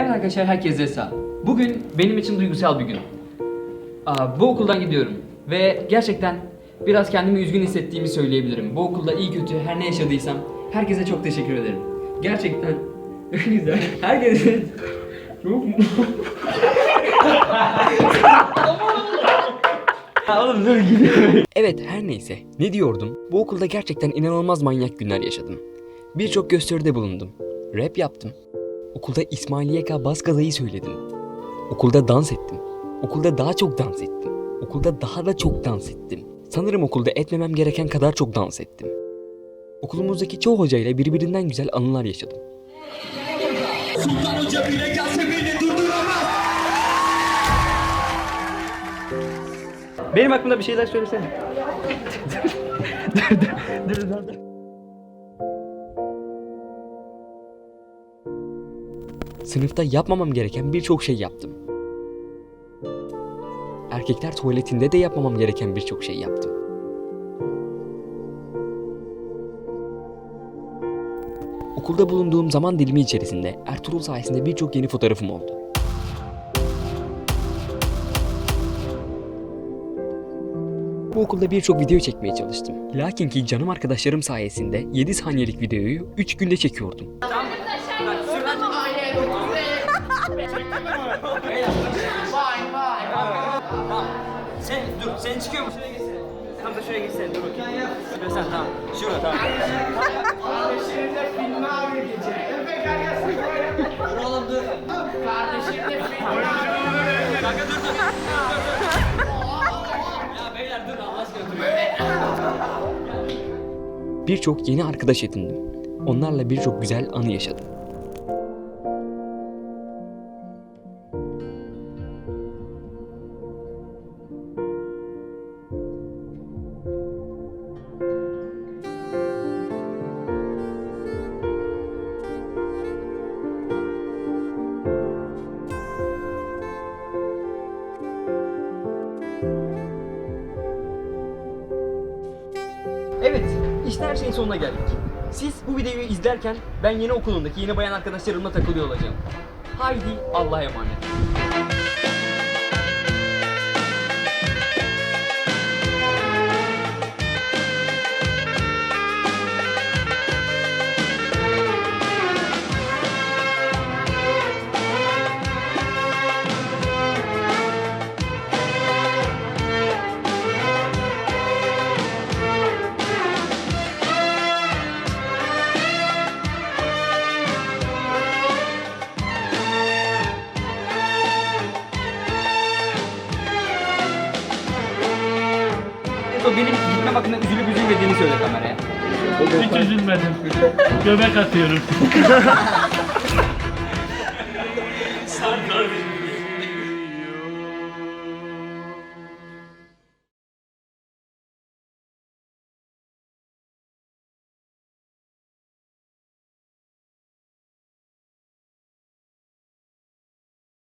Evet arkadaşlar herkese sağ. Bugün benim için duygusal bir gün. Bu okuldan gidiyorum ve gerçekten biraz kendimi üzgün hissettiğimi söyleyebilirim. Bu okulda iyi kötü her ne yaşadıysam herkese çok teşekkür ederim. Gerçekten güzel. Herkese çok Oğlum dur gidiyorum. Evet her neyse ne diyordum? Bu okulda gerçekten inanılmaz manyak günler yaşadım. Birçok gösteride bulundum. Rap yaptım. Okulda İsmail YK bas gazayı söyledim. Okulda dans ettim. Okulda daha çok dans ettim. Okulda daha da çok dans ettim. Sanırım okulda etmemem gereken kadar çok dans ettim. Okulumuzdaki çoğu hocayla birbirinden güzel anılar yaşadım. Benim hakkımda bir şeyler söylesene. dur dur dur dur dur. Sınıfta yapmamam gereken birçok şey yaptım. Erkekler tuvaletinde de yapmamam gereken birçok şey yaptım. Okulda bulunduğum zaman dilimi içerisinde Ertuğrul sayesinde birçok yeni fotoğrafım oldu. Bu okulda birçok video çekmeye çalıştım. Lakin ki canım arkadaşlarım sayesinde 7 saniyelik videoyu 3 günde çekiyordum. Sen dur sen çıkıyor musun? Tam da şuraya geçsene dur bakayım. Sen tamam. Şurada tamam. Oğlum dur. Kanka dur dur. Ya beyler dur Allah aşkına dur. Birçok yeni arkadaş edindim. Onlarla birçok güzel anı yaşadım. Evet, işte her şeyin sonuna geldik. Siz bu videoyu izlerken ben yeni okulundaki yeni bayan arkadaşlarımla takılıyor olacağım. Haydi Allah'a emanet. O benim gitmem hakkında üzülüp üzülmediğini söyle kameraya. Hiç üzülmedim. Göbek atıyorum.